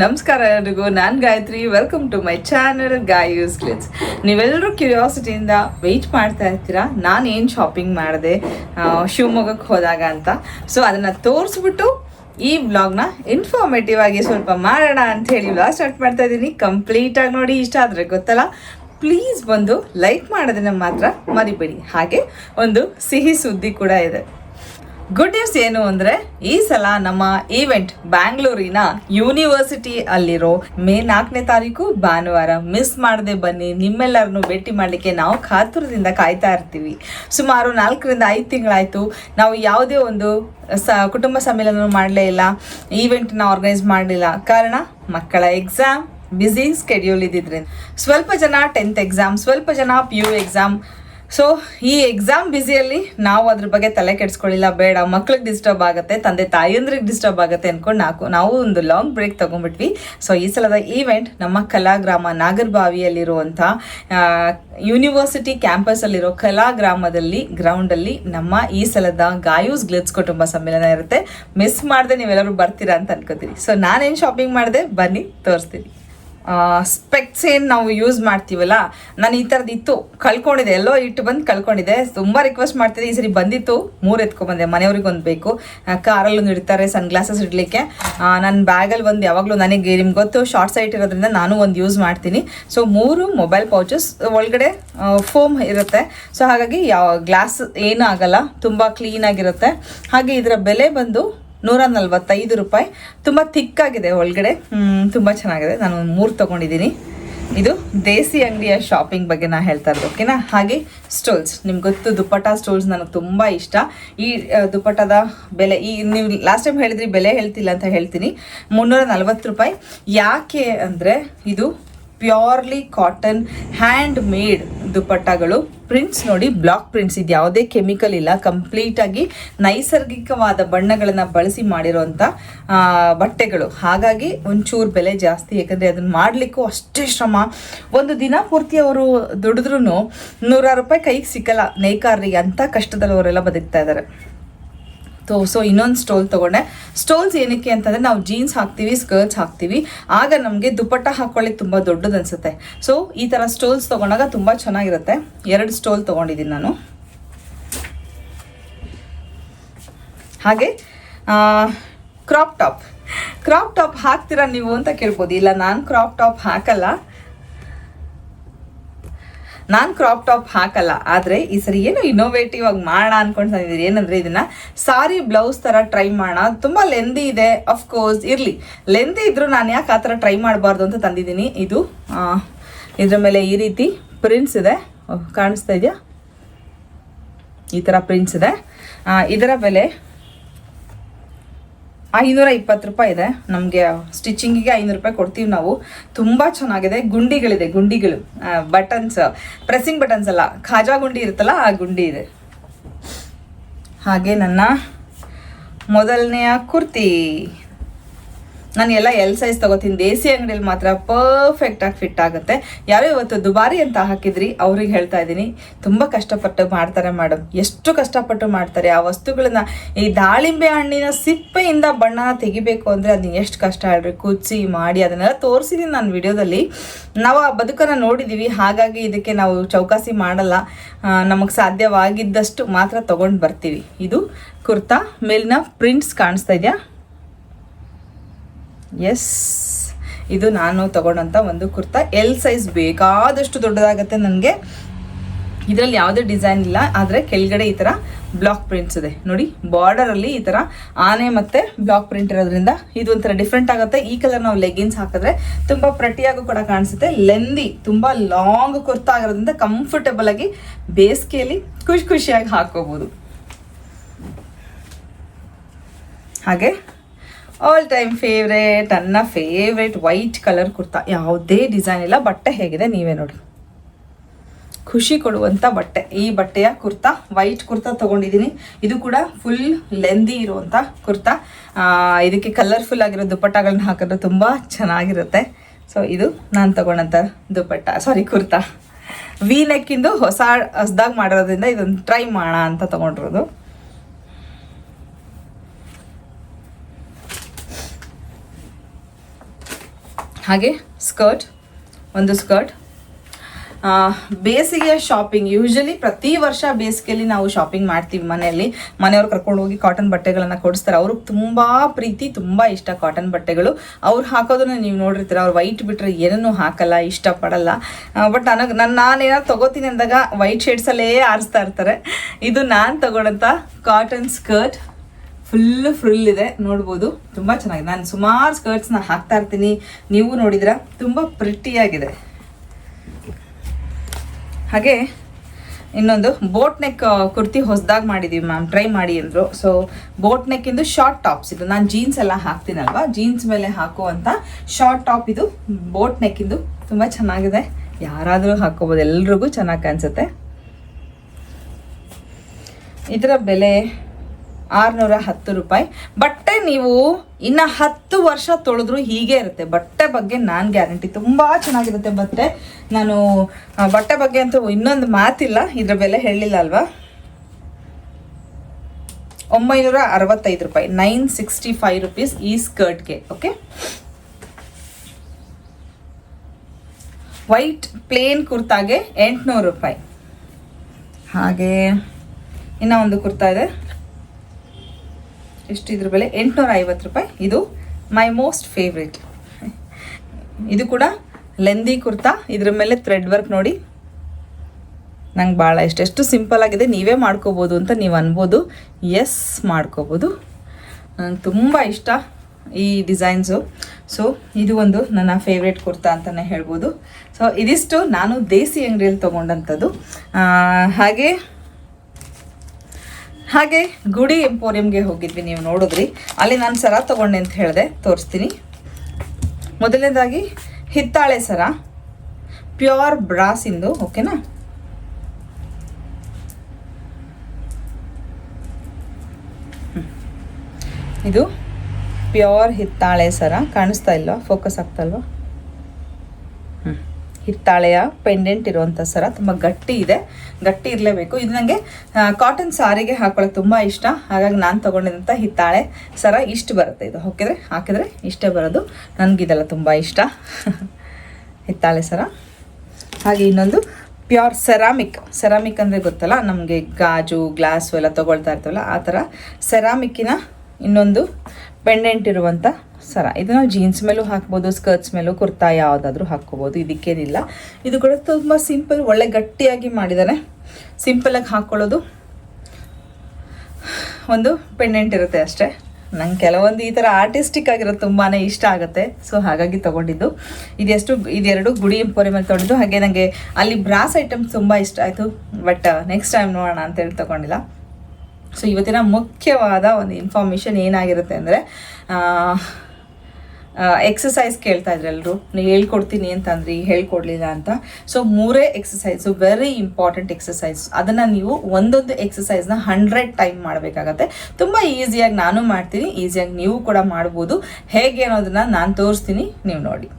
ನಮಸ್ಕಾರ ಎಲ್ರಿಗೂ, ನಾನು Gayathri. Welcome to my channel Gayus glitz ನೀವೆಲ್ಲರೂ ಕ್ಯೂರಿಯಾಸಿಟಿಯಿಂದ ವೆಯ್ಟ್ ಮಾಡ್ತಾ ಇರ್ತೀರಾ? ನಾನು ಏನು ಶಾಪಿಂಗ್ ಮಾಡಿದೆ ಶಿವಮೊಗ್ಗಕ್ಕೆ ಹೋದಾಗ ಅಂತ. ಸೊ ಅದನ್ನು ತೋರಿಸ್ಬಿಟ್ಟು ಈ ಬ್ಲಾಗ್ನ ಇನ್ಫಾರ್ಮೇಟಿವ್ ಆಗಿ ಸ್ವಲ್ಪ ಮಾಡೋಣ ಅಂತ ಹೇಳಿ ವ್ಲಾಗ್ ಸ್ಟಾರ್ಟ್ ಮಾಡ್ತಾ ಇದ್ದೀನಿ. ಕಂಪ್ಲೀಟಾಗಿ ನೋಡಿ, ಇಷ್ಟ ಆದರೆ ಗೊತ್ತಲ್ಲ? ಪ್ಲೀಸ್ ಬಂದು ಲೈಕ್ ಮಾಡೋದನ್ನ ಮಾತ್ರ ಮರಿಬೇಡಿ. ಹಾಗೆ ಒಂದು ಸಿಹಿ ಸುದ್ದಿ ಕೂಡ ಇದೆ. ಗುಡ್ ನ್ಯೂಸ್ ಏನು ಅಂದ್ರೆ, ಈ ಸಲ ನಮ್ಮ ಈವೆಂಟ್ ಬ್ಯಾಂಗ್ಳೂರಿನ ಯೂನಿವರ್ಸಿಟಿ ಅಲ್ಲಿರೋ ಮೇ ನಾಲ್ಕನೇ ತಾರೀಕು ಭಾನುವಾರ. ಮಿಸ್ ಮಾಡದೆ ಬನ್ನಿ, ನಿಮ್ಮೆಲ್ಲರನ್ನು ಭೇಟಿ ಮಾಡಲಿಕ್ಕೆ ನಾವು ಕಾತುರದಿಂದ ಕಾಯ್ತಾ ಇರ್ತೀವಿ. ಸುಮಾರು ನಾಲ್ಕರಿಂದ ಐದು ತಿಂಗಳಾಯ್ತು. ನಾವು ಯಾವುದೇ ಒಂದು ಸ, ಕುಟುಂಬ ಸಮ್ಮೇಳನ ಮಾಡಲೇ ಇಲ್ಲ ಈವೆಂಟ್ನ ಆರ್ಗನೈಸ್ ಮಾಡಲಿಲ್ಲ. ಕಾರಣ, ಮಕ್ಕಳ ಎಕ್ಸಾಮ್ ಬ್ಯುಸಿ ಸ್ಕೆಡ್ಯೂಲ್ ಇದ್ದಿದ್ರಿಂದ. ಸ್ವಲ್ಪ ಜನ ಟೆಂತ್ ಎಕ್ಸಾಮ್ ಸ್ವಲ್ಪ ಜನ ಪಿ ಯು ಎಕ್ಸಾಮ್ ಸೊ ಈ ಎಕ್ಸಾಮ್ ಬ್ಯುಸಿಯಲ್ಲಿ ನಾವು ಅದ್ರ ಬಗ್ಗೆ ತಲೆ ಕೆಡ್ಸ್ಕೊಳ್ಳಿಲ್ಲ. ಬೇಡ, ಮಕ್ಳಿಗೆ ಡಿಸ್ಟರ್ಬ್ ಆಗುತ್ತೆ, ತಂದೆ ತಾಯಿಯಂದ್ರಿಗೆ ಡಿಸ್ಟರ್ಬ್ ಆಗುತ್ತೆ ಅಂದ್ಕೊಂಡು ನಾಕು ನಾವು ಒಂದು ಲಾಂಗ್ ಬ್ರೇಕ್ ತಗೊಂಡ್ಬಿಟ್ವಿ. ಸೊ ಈ ಸಲದ ಈವೆಂಟ್ ನಮ್ಮ ಕಲಾಗ್ರಾಮ ನಾಗರಬಾವಿಯಲ್ಲಿರುವಂಥ ಯೂನಿವರ್ಸಿಟಿ ಕ್ಯಾಂಪಸಲ್ಲಿರೋ ಕಲಾಗ್ರಾಮದಲ್ಲಿ ಗ್ರೌಂಡಲ್ಲಿ ನಮ್ಮ ಈ ಸಲದ ಗಾಯೂಸ್ ಗ್ಲಿಟ್ಸ್ ಕುಟುಂಬ ಸಮ್ಮೇಳನ ಇರುತ್ತೆ. ಮಿಸ್ ಮಾಡದೆ ನೀವೆಲ್ಲರೂ ಬರ್ತೀರಾ ಅಂತ ಅನ್ಕೋತೀರಿ ಸೊ ನಾನೇನು ಶಾಪಿಂಗ್ ಮಾಡಿದೆ? ಬನ್ನಿ, ತೋರಿಸ್ತೀನಿ. ಸ್ಪೆಕ್ಸ್ ಏನು ನಾವು ಯೂಸ್ ಮಾಡ್ತೀವಲ್ಲ, ನಾನು ಈ ಥರದ್ದು ಇತ್ತು, ಕಳ್ಕೊಂಡಿದೆ, ಎಲ್ಲೋ ಇಟ್ಟು ಬಂದು ಕಳ್ಕೊಂಡಿದೆ, ತುಂಬ ರಿಕ್ವೆಸ್ಟ್ ಮಾಡ್ತಿದ್ದೆ ಈ ಸರಿ ಬಂದಿತ್ತು, ಮೂರು ಎತ್ಕೊಂಡ್ಬಂದೆ ಮನೆಯವ್ರಿಗೆ ಒಂದು ಬೇಕು. ಕಾರಲ್ಲಿ ಒಂದು ಇಡ್ತಾರೆ ಸನ್ ಗ್ಲಾಸಸ್ ಇಡಲಿಕ್ಕೆ ನನ್ನ ಬ್ಯಾಗಲ್ಲಿ ಒಂದು ಯಾವಾಗಲೂ ನನಗೆ, ನಿಮ್ಗೆ ಗೊತ್ತು ಶಾರ್ಟ್ ಸೈಟ್ ಇರೋದ್ರಿಂದ ನಾನು ಒಂದು ಯೂಸ್ ಮಾಡ್ತೀನಿ. ಸೊ ಮೂರು ಮೊಬೈಲ್ ಪೌಚಸ್ ಒಳಗಡೆ ಫೋಮ್ ಇರುತ್ತೆ. ಸೊ ಹಾಗಾಗಿ ಯಾವ ಗ್ಲಾಸ್ ಏನೂ ಆಗಲ್ಲ, ತುಂಬ ಕ್ಲೀನಾಗಿರುತ್ತೆ ಹಾಗೆ ಇದರ ಬೆಲೆ ಬಂದು ನೂರ ನಲ್ವತ್ತೈದು ರೂಪಾಯಿ. ತುಂಬ ಥಿಕ್ಕಾಗಿದೆ ಒಳಗಡೆ. ತುಂಬ ಚೆನ್ನಾಗಿದೆ. ನಾನು ಒಂದು ಮೂರು ತೊಗೊಂಡಿದ್ದೀನಿ. ಇದು ದೇಸಿ ಅಂಗಡಿಯ ಶಾಪಿಂಗ್ ಬಗ್ಗೆ ನಾ ಹೇಳ್ತಾ ಇರೋದು ಓಕೆನಾ ಹಾಗೆ ಸ್ಟೋಲ್ಸ್ ನಿಮ್ಗೆ ಗೊತ್ತು, ದುಪ್ಪಟ್ಟ ಸ್ಟೋಲ್ಸ್ ನನಗೆ ತುಂಬ ಇಷ್ಟ. ಈ ದುಪ್ಪಟದ ಬೆಲೆ, ಈ, ನೀವು ಲಾಸ್ಟ್ ಟೈಮ್ ಹೇಳಿದ್ರಿ ಬೆಲೆ ಹೇಳ್ತಿಲ್ಲ ಅಂತ ಹೇಳ್ತೀನಿ. ಮುನ್ನೂರ ನಲ್ವತ್ತು ರೂಪಾಯಿ. ಯಾಕೆ ಅಂದರೆ, ಇದು ಪ್ಯೂರ್ಲಿ ಕಾಟನ್ ಹ್ಯಾಂಡ್ ಮೇಡ್ ದುಪ್ಪಟ್ಟಗಳು ಪ್ರಿಂಟ್ಸ್ ನೋಡಿ, ಬ್ಲಾಕ್ ಪ್ರಿಂಟ್ಸ್ ಇದು ಯಾವುದೇ ಕೆಮಿಕಲ್ ಇಲ್ಲ. ಕಂಪ್ಲೀಟಾಗಿ ನೈಸರ್ಗಿಕವಾದ ಬಣ್ಣಗಳನ್ನು ಬಳಸಿ ಮಾಡಿರೋಂಥ ಬಟ್ಟೆಗಳು. ಹಾಗಾಗಿ ಒಂಚೂರು ಬೆಲೆ ಜಾಸ್ತಿ. ಯಾಕಂದರೆ ಅದನ್ನು ಮಾಡಲಿಕ್ಕೂ ಅಷ್ಟೇ ಶ್ರಮ. ಒಂದು ದಿನ ಪೂರ್ತಿ ಅವರು ದುಡಿದ್ರೂ ನೂರಾರು ರೂಪಾಯಿ ಕೈಗೆ ಸಿಕ್ಕಲ್ಲ. ನೇಕಾರರಿಗೆ ಅಂಥ ಕಷ್ಟದಲ್ಲಿ ಅವರೆಲ್ಲ ಬದುಕ್ತಾ ಇದ್ದಾರೆ. ತೋ ಸೊ ಇನ್ನೊಂದು ಸ್ಟೋಲ್ ತೊಗೊಂಡೆ. ಸ್ಟೋಲ್ಸ್ ಏನಕ್ಕೆ ಅಂತಂದರೆ ನಾವು ಜೀನ್ಸ್ ಹಾಕ್ತೀವಿ ಸ್ಕರ್ಟ್ಸ್ ಹಾಕ್ತೀವಿ. ಆಗ ನಮಗೆ ದುಪ್ಪಟ್ಟ ಹಾಕ್ಕೊಳ್ಳಿಕ್ಕೆ ತುಂಬ ದೊಡ್ಡದು ಅನಿಸುತ್ತೆ. ಸೊ ಈ ಥರ ಸ್ಟೋಲ್ಸ್ ತೊಗೊಂಡಾಗ ತುಂಬ ಚೆನ್ನಾಗಿರುತ್ತೆ. ಎರಡು ಸ್ಟೋಲ್ ತೊಗೊಂಡಿದ್ದೀನಿ ನಾನು. ಹಾಗೆ ಕ್ರಾಪ್ ಟಾಪ್ ಕ್ರಾಪ್ ಟಾಪ್ ಹಾಕ್ತೀರಾ ನೀವು ಅಂತ ಕೇಳ್ಬೋದು. ಇಲ್ಲ, ನಾನು ಕ್ರಾಪ್ ಟಾಪ್ ಹಾಕಲ್ಲ. ನಾನು ಕ್ರಾಪ್ ಟಾಪ್ ಹಾಕಲ್ಲ, ಆದರೆ ಈ ಸರಿ ಏನು ಇನ್ನೋವೇಟಿವ್ ಆಗಿ ಮಾಡೋಣ ಅನ್ಕೊಂಡು ತಂದಿದ್ದೀರಿ ಏನಂದರೆ ಇದನ್ನು ಸಾರಿ ಬ್ಲೌಸ್ ಥರ ಟ್ರೈ ಮಾಡೋಣ ತುಂಬ ಲೆಂದಿ ಇದೆ ಅಫ್ಕೋರ್ಸ್ ಇರಲಿ. ಲೆಂದಿ ಇದ್ದರೂ ನಾನು ಯಾಕೆ ಆ ಥರ ಟ್ರೈ ಮಾಡಬಾರ್ದು ಅಂತ ತಂದಿದ್ದೀನಿ. ಇದು ಇದರ ಮೇಲೆ ಈ ರೀತಿ ಪ್ರಿಂಟ್ಸ್ ಇದೆ. ಕಾಣಿಸ್ತಾ ಇದೆಯಾ? ಈ ಥರ ಪ್ರಿಂಟ್ಸ್ ಇದೆ. ಇದರ ಬೆಲೆ ಐನೂರ ಇಪ್ಪತ್ತು ರೂಪಾಯಿ ಇದೆ. ನಮಗೆ ಸ್ಟಿಚಿಂಗಿಗೆ ಐನೂರು ರೂಪಾಯಿ ಕೊಡ್ತೀವಿ ನಾವು. ತುಂಬ ಚೆನ್ನಾಗಿದೆ. ಗುಂಡಿಗಳಿದೆ, ಗುಂಡಿಗಳು. ಬಟನ್ಸ್ ಪ್ರೆಸ್ಸಿಂಗ್ ಬಟನ್ಸ್ ಅಲ್ಲ. ಖಾಜಾ ಗುಂಡಿ ಇರುತ್ತಲ್ಲ, ಆ ಗುಂಡಿ ಇದೆ. ಹಾಗೆ ನನ್ನ ಮೊದಲನೆಯ ಕುರ್ತಿ. ನಾನು ಎಲ್ಲ ಎಲ್ ಸೈಜ್ ತಗೋತೀನಿ. ದೇಸಿ ಅಂಗಡಿಯಲ್ಲಿ ಮಾತ್ರ ಪರ್ಫೆಕ್ಟಾಗಿ ಫಿಟ್ ಆಗುತ್ತೆ. ಯಾರೋ ಇವತ್ತು ದುಬಾರಿ ಅಂತ ಹಾಕಿದ್ರಿ, ಅವ್ರಿಗೆ ಹೇಳ್ತಾ ಇದ್ದೀನಿ. ತುಂಬ ಕಷ್ಟಪಟ್ಟು ಮಾಡ್ತಾರೆ ಮೇಡಮ್ ಎಷ್ಟು ಕಷ್ಟಪಟ್ಟು ಮಾಡ್ತಾರೆ. ಆ ವಸ್ತುಗಳನ್ನ ಈ ದಾಳಿಂಬೆ ಹಣ್ಣಿನ ಸಿಪ್ಪೆಯಿಂದ ಬಣ್ಣ ತೆಗಿಬೇಕು ಅಂದರೆ ಅದನ್ನ ಎಷ್ಟು ಕಷ್ಟ ಹೇಳ್ರಿ. ಕುದಿಸಿ ಮಾಡಿ ಅದನ್ನೆಲ್ಲ ತೋರಿಸಿದ್ದೀನಿ ನಾನು ವಿಡಿಯೋದಲ್ಲಿ. ನಾವು ಆ ಬದುಕನ್ನು ನೋಡಿದ್ದೀವಿ ಹಾಗಾಗಿ ಇದಕ್ಕೆ ನಾವು ಚೌಕಾಸಿ ಮಾಡಲ್ಲ. ನಮಗೆ ಸಾಧ್ಯವಾಗಿದ್ದಷ್ಟು ಮಾತ್ರ ತೊಗೊಂಡು ಬರ್ತೀವಿ. ಇದು ಕುರ್ತಾ ಮೇಲಿನ ಪ್ರಿಂಟ್ಸ್ ಕಾಣಿಸ್ತಾ ಇದೆಯಾ? ಎಸ್ ಇದು ನಾನು ತಗೊಂಡಂತ ಒಂದು ಕುರ್ತಾ. ಎಲ್ ಸೈಜ್ ಬೇಕಾದಷ್ಟು ದೊಡ್ಡದಾಗತ್ತೆ ನನಗೆ. ಇದರಲ್ಲಿ ಯಾವುದೇ ಡಿಸೈನ್ ಇಲ್ಲ. ಆದರೆ ಕೆಳಗಡೆ ಈ ಥರ ಬ್ಲಾಕ್ ಪ್ರಿಂಟ್ಸ್ ಇದೆ. ನೋಡಿ ಬಾರ್ಡರಲ್ಲಿ ಈ ಥರ ಆನೆ ಮತ್ತು ಬ್ಲಾಕ್ ಪ್ರಿಂಟ್ ಇರೋದ್ರಿಂದ ಇದು ಒಂಥರ ಡಿಫ್ರೆಂಟ್ ಆಗುತ್ತೆ. ಈ ಕಲರ್ ನಾವು ಲೆಗಿನ್ಸ್ ಹಾಕಿದ್ರೆ ತುಂಬ ಪ್ರಟಿಯಾಗೂ ಕೂಡ ಕಾಣಿಸುತ್ತೆ. ಲೆಂದಿ ತುಂಬ ಲಾಂಗ್ ಕುರ್ತಾ ಆಗಿರೋದ್ರಿಂದ ಕಂಫರ್ಟಬಲ್ ಆಗಿ ಬೇಸಿಗೆಯಲ್ಲಿ ಖುಷಿ ಖುಷಿಯಾಗಿ ಹಾಕೋಬೋದು. ಹಾಗೆ ಆಲ್ ಟೈಮ್ ಫೇವ್ರೇಟ್ ನನ್ನ ಫೇವ್ರೇಟ್ ವೈಟ್ ಕಲರ್ ಕುರ್ತಾ ಯಾವುದೇ ಡಿಸೈನ್ ಇಲ್ಲ, ಬಟ್ಟೆ ಹೇಗಿದೆ ನೀವೇ ನೋಡಿ. ಖುಷಿ ಕೊಡುವಂಥ ಬಟ್ಟೆ. ಈ ಬಟ್ಟೆಯ ಕುರ್ತಾ ವೈಟ್ ಕುರ್ತಾ ತೊಗೊಂಡಿದ್ದೀನಿ. ಇದು ಕೂಡ ಫುಲ್ ಲೆಂದಿ ಇರುವಂಥ ಕುರ್ತಾ ಇದಕ್ಕೆ ಕಲರ್ಫುಲ್ ಆಗಿರೋ ದುಪ್ಪಟ್ಟಗಳನ್ನ ಹಾಕಿದ್ರೆ ತುಂಬ ಚೆನ್ನಾಗಿರುತ್ತೆ. ಸೊ ಇದು ನಾನು ತೊಗೊಂಡಂಥ ದುಪ್ಪಟ್ಟ. ಸಾರಿ ಕುರ್ತಾ ವಿ ನೆಕ್ಕಿಂದು ಹೊಸ ಹೊಸದಾಗಿ ಮಾಡಿರೋದ್ರಿಂದ ಇದೊಂದು ಟ್ರೈ ಮಾಡೋಣ ಅಂತ ತೊಗೊಂಡಿರೋದು. ಹಾಗೆ ಸ್ಕರ್ಟ್, ಒಂದು ಸ್ಕರ್ಟ್. ಬೇಸಿಗೆಯ ಶಾಪಿಂಗ್ ಯೂಶಲಿ ಪ್ರತಿ ವರ್ಷ ಬೇಸಿಗೆಯಲ್ಲಿ ನಾವು ಶಾಪಿಂಗ್ ಮಾಡ್ತೀವಿ ಮನೆಯಲ್ಲಿ. ಮನೆಯವ್ರು ಕರ್ಕೊಂಡು ಹೋಗಿ ಕಾಟನ್ ಬಟ್ಟೆಗಳನ್ನು ಕೊಡಿಸ್ತಾರೆ. ಅವ್ರಿಗೆ ತುಂಬ ಪ್ರೀತಿ, ತುಂಬ ಇಷ್ಟ ಕಾಟನ್ ಬಟ್ಟೆಗಳು. ಅವ್ರು ಹಾಕೋದನ್ನು ನೀವು ನೋಡಿರ್ತೀರ, ಅವ್ರು ವೈಟ್ ಬಿಟ್ಟರೆ ಏನನ್ನೂ ಹಾಕಲ್ಲ, ಇಷ್ಟಪಡಲ್ಲ. ಬಟ್ ನನಗೆ ನನ್ನ ನಾನೇನಾದ್ರು ತಗೋತೀನಿ ಅಂದಾಗ ವೈಟ್ ಶೇಡ್ಸಲ್ಲೇ ಆರಿಸ್ತಾ ಇರ್ತಾರೆ. ಇದು ನಾನು ತಗೊಳ್ಳೋಂಥ ಕಾಟನ್ ಸ್ಕರ್ಟ್ ಫುಲ್ ಫ್ರಿಲ್ ಇದೆ. ನೋಡ್ಬೋದು. ತುಂಬ ಚೆನ್ನಾಗಿದೆ. ನಾನು ಸುಮಾರು ಸ್ಕರ್ಟ್ಸ್ನ ಹಾಕ್ತಾ ಇರ್ತೀನಿ. ನೀವು ನೋಡಿದ್ರ ತುಂಬ ಪ್ರಿಟ್ಟಿಯಾಗಿದೆ ಹಾಗೆ, ಇನ್ನೊಂದು ಬೋಟ್ ನೆಕ್ ಕುರ್ತಿ ಹೊಸದಾಗಿ ಮಾಡಿದ್ದೀವಿ ಮ್ಯಾಮ್ ಟ್ರೈ ಮಾಡಿ ಅಂದರು. ಸೊ ಬೋಟ್ ನೆಕ್ಕಿಂದು ಶಾರ್ಟ್ ಟಾಪ್ಸ್ ಇದು ನಾನು ಜೀನ್ಸ್ ಎಲ್ಲ ಹಾಕ್ತೀನಲ್ವ? ಜೀನ್ಸ್ ಮೇಲೆ ಹಾಕುವಂಥ ಶಾರ್ಟ್ ಟಾಪ್ ಇದು ಬೋಟ್ ನೆಕ್ಕಿಂದು ತುಂಬ ಚೆನ್ನಾಗಿದೆ. ಯಾರಾದರೂ ಹಾಕೋಬೋದು ಎಲ್ರಿಗೂ ಚೆನ್ನಾಗಿ ಕಾಣಿಸುತ್ತೆ. ಇದರ ಬೆಲೆ ಆರುನೂರ ಹತ್ತು ರೂಪಾಯಿ. ಬಟ್ಟೆ ನೀವು ಇನ್ನು ಹತ್ತು ವರ್ಷ ತೊಳೆದ್ರು ಹೀಗೆ ಇರುತ್ತೆ. ಬಟ್ಟೆ ಬಗ್ಗೆ ನಾನು ಗ್ಯಾರಂಟಿ. ತುಂಬ ಚೆನ್ನಾಗಿರುತ್ತೆ ಬಟ್ಟೆ. ನಾನು ಬಟ್ಟೆ ಬಗ್ಗೆ ಅಂತೂ ಇನ್ನೊಂದು ಮಾತಿಲ್ಲ. ಇದ್ರ ಬೆಲೆ ಹೇಳಿಲ್ಲ ಅಲ್ವಾ? ಒಂಬೈನೂರ ಅರವತ್ತೈದು ರೂಪಾಯಿ. ನೈನ್ ಸಿಕ್ಸ್ಟಿ ಫೈವ್ ರುಪೀಸ್ ಈ ಸ್ಕರ್ಟ್ಗೆ, ಓಕೆ? ವೈಟ್ ಪ್ಲೇನ್ ಕುರ್ತಾಗೆ ಎಂಟುನೂರು ರೂಪಾಯಿ. ಹಾಗೆ, ಇನ್ನೂ ಒಂದು ಕುರ್ತಾ ಇದೆ. ಎಷ್ಟು ಇದ್ರ ಬೆಲೆ? ಎಂಟುನೂರ ಐವತ್ತು ರೂಪಾಯಿ. ಇದು ಮೈ ಮೋಸ್ಟ್ ಫೇವ್ರೇಟ್ ಇದು ಕೂಡ ಲೆಂದಿ ಕುರ್ತಾ. ಇದ್ರ ಮೇಲೆ ಥ್ರೆಡ್ ವರ್ಕ್ ನೋಡಿ. ನಂಗೆ ಭಾಳ ಇಷ್ಟ. ಎಷ್ಟು ಸಿಂಪಲ್ ಆಗಿದೆ. ನೀವೇ ಮಾಡ್ಕೋಬೋದು ಅಂತ ನೀವು ಅನ್ಬೋದು. ಎಸ್ ಮಾಡ್ಕೋಬೋದು. ನಂಗೆ ತುಂಬ ಇಷ್ಟ ಈ ಡಿಸೈನ್ಸು ಸೊ ಇದು ಒಂದು ನನ್ನ ಫೇವ್ರೇಟ್ ಕುರ್ತಾ ಅಂತಲೇ ಹೇಳ್ಬೋದು. ಸೊ ಇದಿಷ್ಟು ನಾನು ದೇಸಿ ಅಂಗಡಿಯಲ್ಲಿ ತೊಗೊಂಡಂಥದ್ದು. ಹಾಗೆ ಹಾಗೆ ಗುಡಿ ಎಂಪೋರಿಯಂಗೆ ಹೋಗಿದ್ವಿ ನೀವು ನೋಡಿದ್ರಿ. ಅಲ್ಲಿ ನಾನು ಸರ ತಗೊಂಡೆ ಅಂತ ಹೇಳಿದೆ, ತೋರಿಸ್ತೀನಿ. ಮೊದಲನೇದಾಗಿ ಹಿತ್ತಾಳೆ ಸರ. ಪ್ಯೂರ್ ಬ್ರಾಸಿಂದು ಓಕೆನಾ ಇದು ಪ್ಯೂರ್ ಹಿತ್ತಾಳೆ ಸರ. ಕಾಣಿಸ್ತಾ ಇಲ್ವಾ? ಫೋಕಸ್ ಆಗ್ತಾ ಇಲ್ವಾ? ಹ್ಮ್. ಹಿತ್ತಾಳೆಯ ಪೆಂಡೆಂಟ್ ಇರುವಂಥ ಸರ ತುಂಬ ಗಟ್ಟಿ ಇದೆ. ಗಟ್ಟಿ ಇರಲೇಬೇಕು. ಇದು ನನಗೆ ಕಾಟನ್ ಸಾರಿಗೆ ಹಾಕೊಳ್ಳೋಕೆ ತುಂಬ ಇಷ್ಟ. ಹಾಗಾಗಿ ನಾನು ತೊಗೊಂಡಿದ್ದಂಥ ಹಿತ್ತಾಳೆ ಸರ ಇಷ್ಟು ಬರುತ್ತೆ ಇದು. ಹಾಕಿದ್ರೆ ಹಾಕಿದ್ರೆ ಇಷ್ಟೇ ಬರೋದು. ನನಗಿದೆಲ್ಲ ತುಂಬ ಇಷ್ಟ. ಹಿತ್ತಾಳೆ ಸರ. ಹಾಗೆ ಇನ್ನೊಂದು ಪ್ಯೂರ್ ಸೆರಾಮಿಕ್ ಸೆರಾಮಿಕ್ ಅಂದರೆ ಗೊತ್ತಲ್ಲ, ನಮಗೆ ಗಾಜು ಗ್ಲಾಸು ಎಲ್ಲ ತೊಗೊಳ್ತಾ ಇರ್ತವಲ್ಲ, ಆ ಥರ ಸೆರಾಮಿಕ್ಕಿನ ಇನ್ನೊಂದು ಪೆಂಡೆಂಟ್ ಇರುವಂಥ ಸರ ಇದು ನಾವು ಜೀನ್ಸ್ ಮೇಲೂ ಹಾಕ್ಬೋದು ಸ್ಕರ್ಟ್ಸ್ ಮೇಲೂ ಕುರ್ತಾ ಯಾವುದಾದ್ರೂ ಹಾಕ್ಕೋಬೋದು, ಇದಕ್ಕೇನಿಲ್ಲ. ಇದು ಕೂಡ ತುಂಬ ಸಿಂಪಲ್ ಒಳ್ಳೆ ಗಟ್ಟಿಯಾಗಿ ಮಾಡಿದ್ದಾರೆ ಸಿಂಪಲಾಗಿ ಹಾಕ್ಕೊಳ್ಳೋದು ಒಂದು ಪೆಂಡೆಂಟ್ ಇರುತ್ತೆ ಅಷ್ಟೇ. ನಂಗೆ ಕೆಲವೊಂದು ಈ ಥರ ಆರ್ಟಿಸ್ಟಿಕ್ ಆಗಿರೋದು ತುಂಬಾ ಇಷ್ಟ ಆಗುತ್ತೆ. ಸೊ ಹಾಗಾಗಿ ತೊಗೊಂಡಿದ್ದು. ಇದೆಷ್ಟು, ಇದೆರಡು ಗುಡಿ ಮೇಲೆ ತೊಗೊಂಡಿದ್ದು ಹಾಗೆ ನನಗೆ ಅಲ್ಲಿ ಬ್ರಾಸ್ ಐಟಮ್ಸ್ ತುಂಬ ಇಷ್ಟ ಆಯಿತು. ಬಟ್ ನೆಕ್ಸ್ಟ್ ಟೈಮ್ ನೋಡೋಣ ಅಂತೇಳಿ ತೊಗೊಂಡಿಲ್ಲ. ಸೊ ಇವತ್ತಿನ ಮುಖ್ಯವಾದ ಒಂದು ಇನ್ಫಾರ್ಮೇಷನ್ ಏನಾಗಿರುತ್ತೆ ಅಂದರೆ ಎಕ್ಸಸೈಸ್ ಕೇಳ್ತಾ ಇದ್ರು ಎಲ್ಲರೂ ನೀವು ಹೇಳ್ಕೊಡ್ತೀನಿ ಅಂತಂದ್ರಿ, ಹೇಳ್ಕೊಡ್ಲಿಲ್ಲ ಅಂತ. ಸೊ ಮೂರೇ ಎಕ್ಸಸೈಸು ವೆರಿ ಇಂಪಾರ್ಟೆಂಟ್ ಎಕ್ಸಸೈಸ್ ಅದನ್ನು ನೀವು ಒಂದೊಂದು ಎಕ್ಸಸೈಸ್ನ ಹಂಡ್ರೆಡ್ ಟೈಮ್ ಮಾಡಬೇಕಾಗತ್ತೆ. ತುಂಬ ಈಸಿಯಾಗಿ ನಾನು ಮಾಡ್ತೀನಿ ಈಸಿಯಾಗಿ ನೀವು ಕೂಡ ಮಾಡ್ಬೋದು. ಹೇಗೆ ಅನ್ನೋದನ್ನ ನಾನು ತೋರಿಸ್ತೀನಿ, ನೀವು ನೋಡಿ.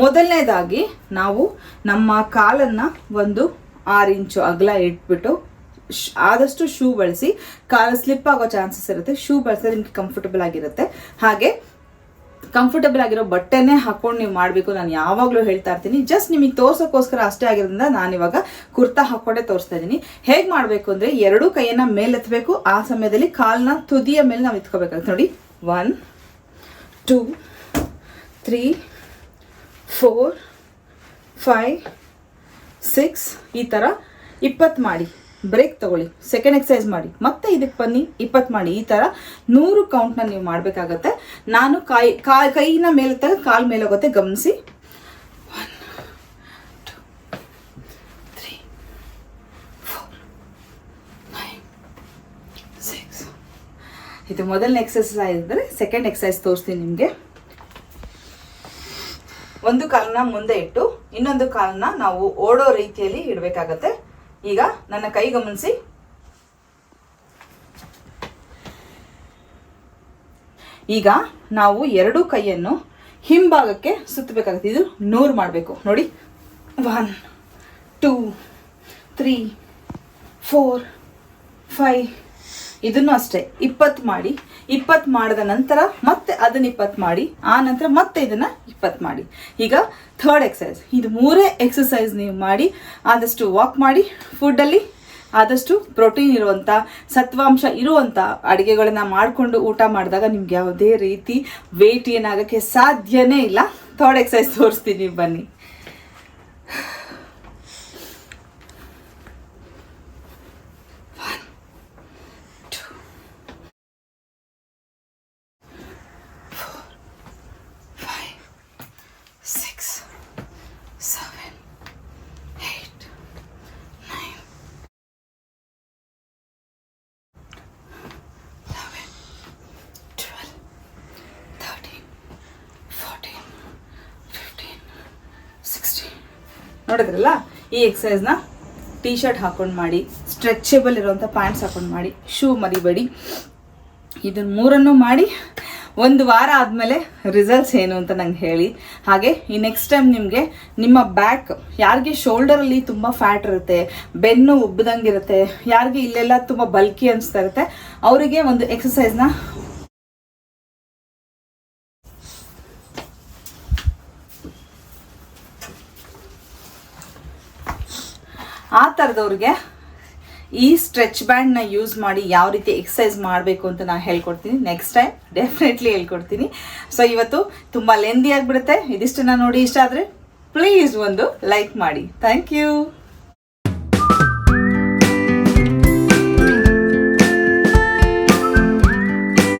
ಮೊದಲನೇದಾಗಿ ನಾವು ನಮ್ಮ ಕಾಲನ್ನು ಒಂದು ಆರು ಇಂಚು ಅಗಲ ಇಟ್ಬಿಟ್ಟು ಆದಷ್ಟು ಶೂ ಬಳಸಿ, ಕಾಲು ಸ್ಲಿಪ್ ಆಗೋ ಚಾನ್ಸಸ್ ಇರುತ್ತೆ, ಶೂ ಬಳಸಿದ್ರೆ ನಿಮ್ಗೆ ಕಂಫರ್ಟಬಲ್ ಆಗಿರುತ್ತೆ. ಹಾಗೆ ಕಂಫರ್ಟಬಲ್ ಆಗಿರೋ ಬಟ್ಟೆನೇ ಹಾಕೊಂಡು ನೀವು ಮಾಡಬೇಕು, ನಾನು ಯಾವಾಗಲೂ ಹೇಳ್ತಾ ಇರ್ತೀನಿ. ಜಸ್ಟ್ ನಿಮಗೆ ತೋರ್ಸೋಕ್ಕೋಸ್ಕರ ಅಷ್ಟೇ ಆಗಿರೋದ್ರಿಂದ ನಾನು ಇವಾಗ ಕುರ್ತಾ ಹಾಕೊಂಡೇ ತೋರಿಸ್ತಾ ಇದ್ದೀನಿ. ಹೇಗೆ ಮಾಡಬೇಕು ಅಂದರೆ, ಎರಡೂ ಕೈಯನ್ನ ಮೇಲೆತ್ತಬೇಕು ಆ ಸಮಯದಲ್ಲಿ ಕಾಲನ್ನ ತುದಿಯ ಮೇಲೆ ನಾವು ಎತ್ಕೋಬೇಕಾಗುತ್ತೆ. ನೋಡಿ one two three four five six, ಈ ಥರ ಇಪ್ಪತ್ತು ಮಾಡಿ. ಬ್ರೇಕ್ ತಗೊಳ್ಳಿ. ಸೆಕೆಂಡ್ ಎಕ್ಸಸೈಸ್ ಮಾಡಿ. ಮತ್ತೆ ಇದಕ್ಕೆ ಬನ್ನಿ, ಇಪ್ಪತ್ತು ಮಾಡಿ. ಈ ಥರ ನೂರು ಕೌಂಟ್ನ ನೀವು ಮಾಡಬೇಕಾಗತ್ತೆ. ನಾನು ಕಾಯಿ ಕಾಯಿ, ಕೈನ ಮೇಲೆ ತಗ, ಕಾಲು ಮೇಲೆ ಹೋಗುತ್ತೆ. ಗಮನಿಸಿ. One two three four nine six ಇದು ಮೊದಲನೇ ಎಕ್ಸಸೈಸ್ ಆಗಿದ್ದರೆ ಸೆಕೆಂಡ್ ಎಕ್ಸಸೈಸ್ ತೋರಿಸ್ತೀನಿ ನಿಮಗೆ. ಒಂದು ಕಾಲನ್ನ ಮುಂದೆ ಇಟ್ಟು ಇನ್ನೊಂದು ಕಾಲನ್ನ ನಾವು ಓಡೋ ರೀತಿಯಲ್ಲಿ ಇಡಬೇಕಾಗತ್ತೆ. ಈಗ ನನ್ನ ಕೈ ಗಮನಿಸಿ. ಈಗ ನಾವು ಎರಡೂ ಕೈಯನ್ನು ಹಿಂಭಾಗಕ್ಕೆ ಸುತ್ತಬೇಕಾಗುತ್ತೆ. ಇದು ನೂರು ಮಾಡಬೇಕು. ನೋಡಿ. One two three four five ಇದನ್ನು ಅಷ್ಟೇ. ಇಪ್ಪತ್ತು ಮಾಡಿ. ಇಪ್ಪತ್ತು ಮಾಡಿದ ನಂತರ ಮತ್ತೆ ಅದನ್ನ ಇಪ್ಪತ್ತು ಮಾಡಿ. ಆ ನಂತರ ಮತ್ತೆ ಇದನ್ನ ಇಪ್ಪತ್ತು ಮಾಡಿ. ಈಗ ಥರ್ಡ್ ಎಕ್ಸಸೈಸ್ ಇದು ಮೂರೇ ಎಕ್ಸಸೈಸ್ ನೀವು ಮಾಡಿ, ಆದಷ್ಟು ವಾಕ್ ಮಾಡಿ ಫುಡ್ಡಲ್ಲಿ ಆದಷ್ಟು ಪ್ರೋಟೀನ್ ಇರುವಂಥ ಸತ್ವಾಂಶ ಇರುವಂಥ ಅಡುಗೆಗಳನ್ನ ಮಾಡಿಕೊಂಡು ಊಟ ಮಾಡಿದಾಗ ನಿಮ್ಗೆ ಯಾವುದೇ ರೀತಿ ವೆಯ್ಟ್ ಏನಾಗೋಕ್ಕೆ ಸಾಧ್ಯನೇ ಇಲ್ಲ. ಥರ್ಡ್ ಎಕ್ಸಸೈಸ್ ತೋರಿಸ್ತೀನಿ ಬನ್ನಿ. ನೋಡಿದ್ರಲ್ಲ? ಈ ಎಕ್ಸಸೈಸ್ನ ಟೀ ಶರ್ಟ್ ಹಾಕೊಂಡು ಮಾಡಿ ಸ್ಟ್ರೆಚಬಲ್ ಇರುವಂಥ ಪ್ಯಾಂಟ್ಸ್ ಹಾಕೊಂಡು ಮಾಡಿ ಶೂ ಮರಿಬೇಡಿ. ಇದನ್ನ ಮೂರನ್ನು ಮಾಡಿ, ಒಂದು ವಾರ ಆದಮೇಲೆ ರಿಸಲ್ಟ್ಸ್ ಏನು ಅಂತ ನಂಗೆ ಹೇಳಿ. ಹಾಗೆ, ಈ ನೆಕ್ಸ್ಟ್ ಟೈಮ್ ನಿಮಗೆ ನಿಮ್ಮ ಬ್ಯಾಕ್ ಯಾರಿಗೆ ಶೋಲ್ಡರಲ್ಲಿ ತುಂಬ ಫ್ಯಾಟ್ ಇರುತ್ತೆ, ಬೆನ್ನು ಉಬ್ಬದಂಗಿರುತ್ತೆ ಯಾರಿಗೆ ಇಲ್ಲೆಲ್ಲ ತುಂಬ ಬಲ್ಕಿ ಅನಿಸ್ತಾ ಇರುತ್ತೆ, ಅವರಿಗೆ ಒಂದು ಎಕ್ಸಸೈಸ್ನ ಆ ಥರದವ್ರಿಗೆ ಈ ಸ್ಟ್ರೆಚ್ ಬ್ಯಾಂಡ್ನ ಯೂಸ್ ಮಾಡಿ ಯಾವ ರೀತಿ ಎಕ್ಸಸೈಸ್ ಮಾಡಬೇಕು ಅಂತ ನಾನು ಹೇಳ್ಕೊಡ್ತೀನಿ. ನೆಕ್ಸ್ಟ್ ಟೈಮ್ ಡೆಫಿನೆಟ್ಲಿ ಹೇಳ್ಕೊಡ್ತೀನಿ. ಸೊ ಇವತ್ತು ತುಂಬ ಲೆಂದಿ ಆಗಿಬಿಡುತ್ತೆ ಇದಿಷ್ಟನ್ನ ನೋಡಿ ಇಷ್ಟ ಆದರೆ ಪ್ಲೀಸ್ ಒಂದು ಲೈಕ್ ಮಾಡಿ. Thank you